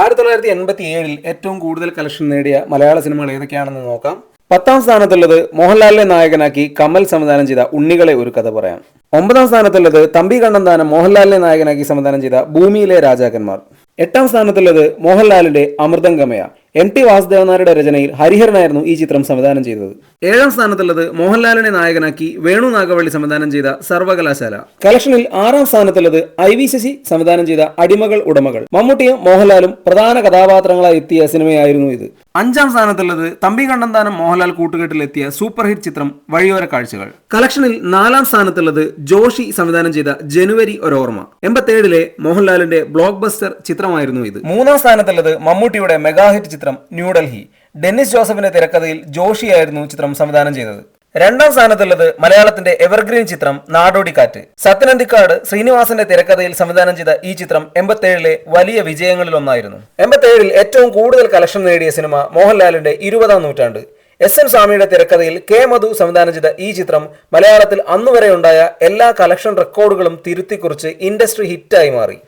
ആയിരത്തി തൊള്ളായിരത്തി എൺപത്തി ഏഴിൽ ഏറ്റവും കൂടുതൽ കളക്ഷൻ നേടിയ മലയാള സിനിമകൾ ഏതൊക്കെയാണെന്ന് നോക്കാം. പത്താം സ്ഥാനത്തുള്ളത് മോഹൻലാലിനെ നായകനാക്കി കമൽ സംവിധാനം ചെയ്ത ഉണ്ണികളെ ഒരു കഥ പറയാം. ഒമ്പതാം സ്ഥാനത്തുള്ളത് തമ്പി കണ്ണന്താനം മോഹൻലാലിനെ നായകനാക്കി സംവിധാനം ചെയ്ത ഭൂമിയിലെ രാജാക്കന്മാർ. എട്ടാം സ്ഥാനത്തുള്ളത് മോഹൻലാലിന്റെ അമൃതം ഗമയ. എം ടി വാസുദേവനാരുടെ രചനയിൽ ഹരിഹരനായിരുന്നു ഈ ചിത്രം സംവിധാനം ചെയ്തത്. ഏഴാം സ്ഥാനത്തുള്ളത് മോഹൻലാലിനെ നായകനാക്കി വേണു നാഗവള്ളി സംവിധാനം ചെയ്ത സർവകലാശാല. കളക്ഷനിൽ ആറാം സ്ഥാനത്തുള്ളത് ഐ വി ശശി സംവിധാനം ചെയ്ത അടിമകൾ ഉടമകൾ. മമ്മൂട്ടിയും മോഹൻലാലും പ്രധാന കഥാപാത്രങ്ങളായി എത്തിയ സിനിമയായിരുന്നു ഇത്. അഞ്ചാം സ്ഥാനത്തുള്ളത് തമ്പി കണ്ണന്താനം മോഹൻലാൽ കൂട്ടുകെട്ടിലെത്തിയ സൂപ്പർ ഹിറ്റ് ചിത്രം വഴിയോര കാഴ്ചകൾ. കളക്ഷനിൽ നാലാം സ്ഥാനത്തുള്ളത് ജോഷി സംവിധാനം ചെയ്ത ജനുവരി ഒരോർമ്മ എൺപത്തേഴിലെ മോഹൻലാലിന്റെ ബ്ലോക്ക് ബസ്റ്റർ ചിത്രമായിരുന്നു ഇത്. മൂന്നാം സ്ഥാനത്തുള്ളത് മമ്മൂട്ടിയുടെ മെഗാഹിറ്റ് ചിത്രം ന്യൂഡൽഹി ഡെന്നിസ് ജോസഫിന്റെ തിരക്കഥയിൽ ജോഷിയായിരുന്നു ചിത്രം സംവിധാനം ചെയ്തത്. രണ്ടാം സ്ഥാനത്തുള്ളത് മലയാളത്തിന്റെ എവർഗ്രീൻ ചിത്രം നാടോടിക്കാറ്റ്. സത്യനന്ദിക്കാട് ശ്രീനിവാസന്റെ തിരക്കഥയിൽ സംവിധാനം ചെയ്ത ഈ ചിത്രം എൺപത്തേഴിലെ വലിയ വിജയങ്ങളിൽ ഒന്നായിരുന്നു എൺപത്തേഴിൽ ഏറ്റവും കൂടുതൽ കളക്ഷൻ നേടിയ സിനിമ മോഹൻലാലിന്റെ ഇരുപതാം നൂറ്റാണ്ട്. എസ് എൻ സ്വാമിയുടെ തിരക്കഥയിൽ കെ മധു സംവിധാനം ചെയ്ത ഈ ചിത്രം മലയാളത്തിൽ അന്നുവരെ ഉണ്ടായ എല്ലാ കളക്ഷൻ റെക്കോർഡുകളും തിരുത്തിക്കുറിച്ച് ഇൻഡസ്ട്രി ഹിറ്റായി മാറി.